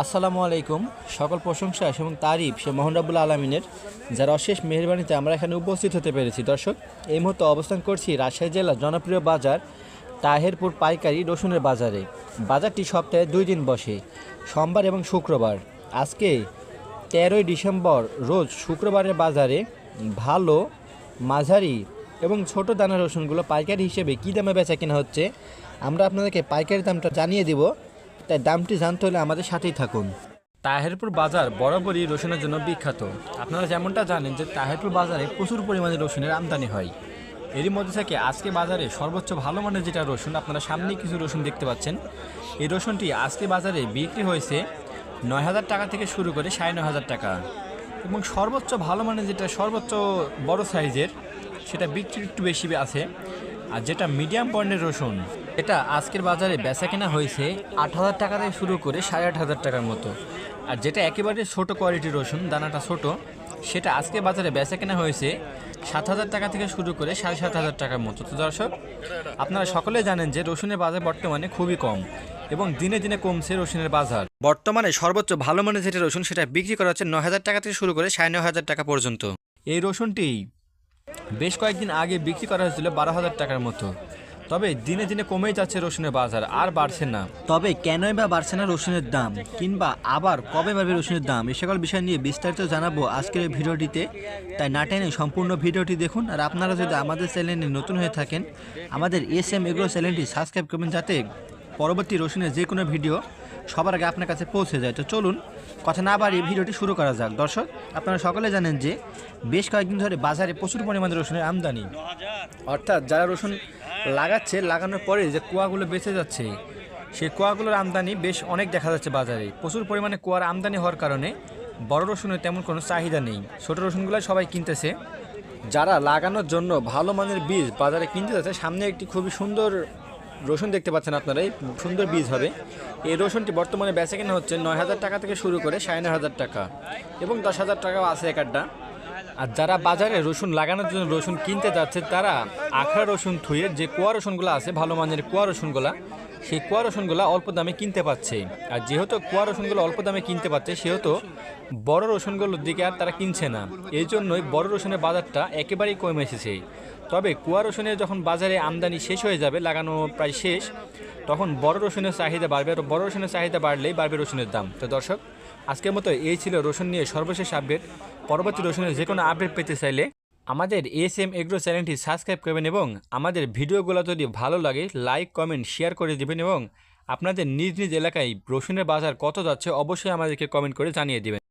আসসালামু আলাইকুম। সকল প্রশংসা এবং তারিফ সে মোহন রাবুল আলমিনের, যার অশেষ মেহরবানিতে আমরা এখানে উপস্থিত হতে পেরেছি। দর্শক, এই মুহূর্তে অবস্থান করছি রাজশাহী জেলার জনপ্রিয় বাজার তাহেরপুর পাইকারি রসুনের বাজারে। বাজারটি সপ্তাহে দুই দিন বসে, সোমবার এবং শুক্রবার। আজকে তেরোই ডিসেম্বর, রোজ শুক্রবারের বাজারে ভালো, মাঝারি এবং ছোট দানা রসুনগুলো পাইকারি হিসেবে কী দামে বেচা কেনা হচ্ছে, আমরা আপনাদেরকে পাইকারি দামটা জানিয়ে দিব। তাই দামটি জানতে হলে আমাদের সাথেই থাকুন। তাহেরপুর বাজার বরাবরই রসুনের জন্য বিখ্যাত। আপনারা যেমনটা জানেন যে তাহেরপুর বাজারে প্রচুর পরিমাণে রসুনের আমদানি হয়। এরই মধ্যে থেকে আজকে বাজারে সর্বোচ্চ ভালো মানের যেটা রসুন, আপনারা সামনেই কিছু রসুন দেখতে পাচ্ছেন। এই রসুনটি আজকে বাজারে বিক্রি হয়েছে নয় হাজার টাকা থেকে শুরু করে সাড়ে নয় হাজার টাকা। এবং সর্বোচ্চ ভালো মানের যেটা সর্বোচ্চ বড় সাইজের, সেটা বিক্রি একটু বেশি আছে। আর যেটা মিডিয়াম পণ্যের রসুন এটা আজকের বাজারে বেচা কেনা হয়েছে আট হাজার টাকা থেকে শুরু করে সাড়ে আট হাজার টাকার মতো। আর যেটা একেবারে ছোট কোয়ালিটির রসুন, দানাটা ছোট, সেটা আজকে বাজারে বেচা কেনা হয়েছে সাত হাজার টাকা থেকে শুরু করে সাড়ে সাত হাজার টাকার মতো। তো দর্শক, আপনারা সকলে জানেন যে রসুনের বাজার বর্তমানে খুবই কম এবং দিনে দিনে কমছে রসুনের বাজার। বর্তমানে সর্বোচ্চ ভালো মানের যেটা রসুন, সেটা বিক্রি করা হচ্ছে নয় হাজার টাকা থেকে শুরু করে সাড়ে নয় হাজার টাকা পর্যন্ত। এই রসুনটি বেশ কয়েকদিন আগে বিক্রি করা হয়েছিল বারো হাজার টাকার মতো। তবে দিনে দিনে কমেই যাচ্ছে রসুনের বাজার, আর বাড়ছে না। তবে কেনই বা বাড়ছে না রসুনের দাম, কিংবা আবার কবে বাড়বে রসুনের দাম, এ সকল বিষয় নিয়ে বিস্তারিত জানাব আজকের এই ভিডিওটিতে। তাই না টেনে সম্পূর্ণ ভিডিওটি দেখুন, আর আপনারা যদি আমাদের চ্যানেলে নতুন হয়ে থাকেন, আমাদের এস এম এগ্রো চ্যানেলটি সাবস্ক্রাইব করবেন যাতে পরবর্তী রসুনের যে কোনো ভিডিও সবার আগে আপনার কাছে পৌঁছে যায়। তো চলুন, কথা না বাড়িয়ে ভিডিওটি শুরু করা যাক। দর্শক, আপনারা সকলে জানেন যে বেশ কয়েকদিন ধরে বাজারে প্রচুর পরিমাণে রসুনের আমদানি। অর্থাৎ যারা রসুন লাগাচ্ছে, লাগানোর পরে যে কুয়াগুলো বেঁচে যাচ্ছে, সেই কুয়াগুলোর আমদানি বেশ অনেক দেখা যাচ্ছে বাজারে। প্রচুর পরিমাণে কুয়ার আমদানি হওয়ার কারণে বড় রসুনের তেমন কোনো চাহিদা নেই। ছোট রসুনগুলো সবাই কিনতেছে। যারা লাগানোর জন্য ভালো মানের বীজ বাজারে কিনতে যাচ্ছে, সামনে একটি খুবই সুন্দর রসুন দেখতে পাচ্ছেন আপনারা সুন্দর বীজ হবে। এই রসুনটি বর্তমানে বেচে কেনা হচ্ছে নয় হাজার টাকা থেকে শুরু করে সাড়ে হাজার টাকা এবং দশ হাজার টাকাও আছে এক আর যারা বাজারে রসুন লাগানোর জন্য রসুন কিনতে যাচ্ছে, তারা আখড়া রসুন থুয়ে যে কুয়া রসুনগুলো আছে, ভালো মানের কুয়া রসুনগুলা, সেই কুয়া রসুনগুলো অল্প দামে কিনতে পাচ্ছে। আর যেহেতু কুয়া রসুনগুলো অল্প দামে কিনতে পাচ্ছে, সেহেতু বড় রসুনগুলোর দিকে আর তারা কিনছে না। এই জন্যই বড় রসুনের বাজারটা একেবারেই কমে এসেছে। তবে কুয়া রসুনের যখন বাজারে আমদানি শেষ হয়ে যাবে, লাগানো প্রায় শেষ, তখন বড় রসুনের চাহিদা বাড়বে আর বড় রসুনের চাহিদা বাড়লেই বাড়বে রসুনের দাম। তো দর্শক, আজকের মতো এই ছিল রসুন নিয়ে সর্বশেষ আপডেট পরবর্তী দর্শনের যে কোনো আপডেট পেতে চাইলে আমাদের এস এম এগ্রো চ্যানেলটি সাবস্ক্রাইব করবেন এবং আমাদের ভিডিওগুলো যদি ভালো লাগে লাইক কমেন্ট শেয়ার করে দেবেন এবং আপনাদের নিজ নিজ এলাকায় রসুনের বাজার কত যাচ্ছে অবশ্যই আমাদেরকে কমেন্ট করে জানিয়ে দেবেন।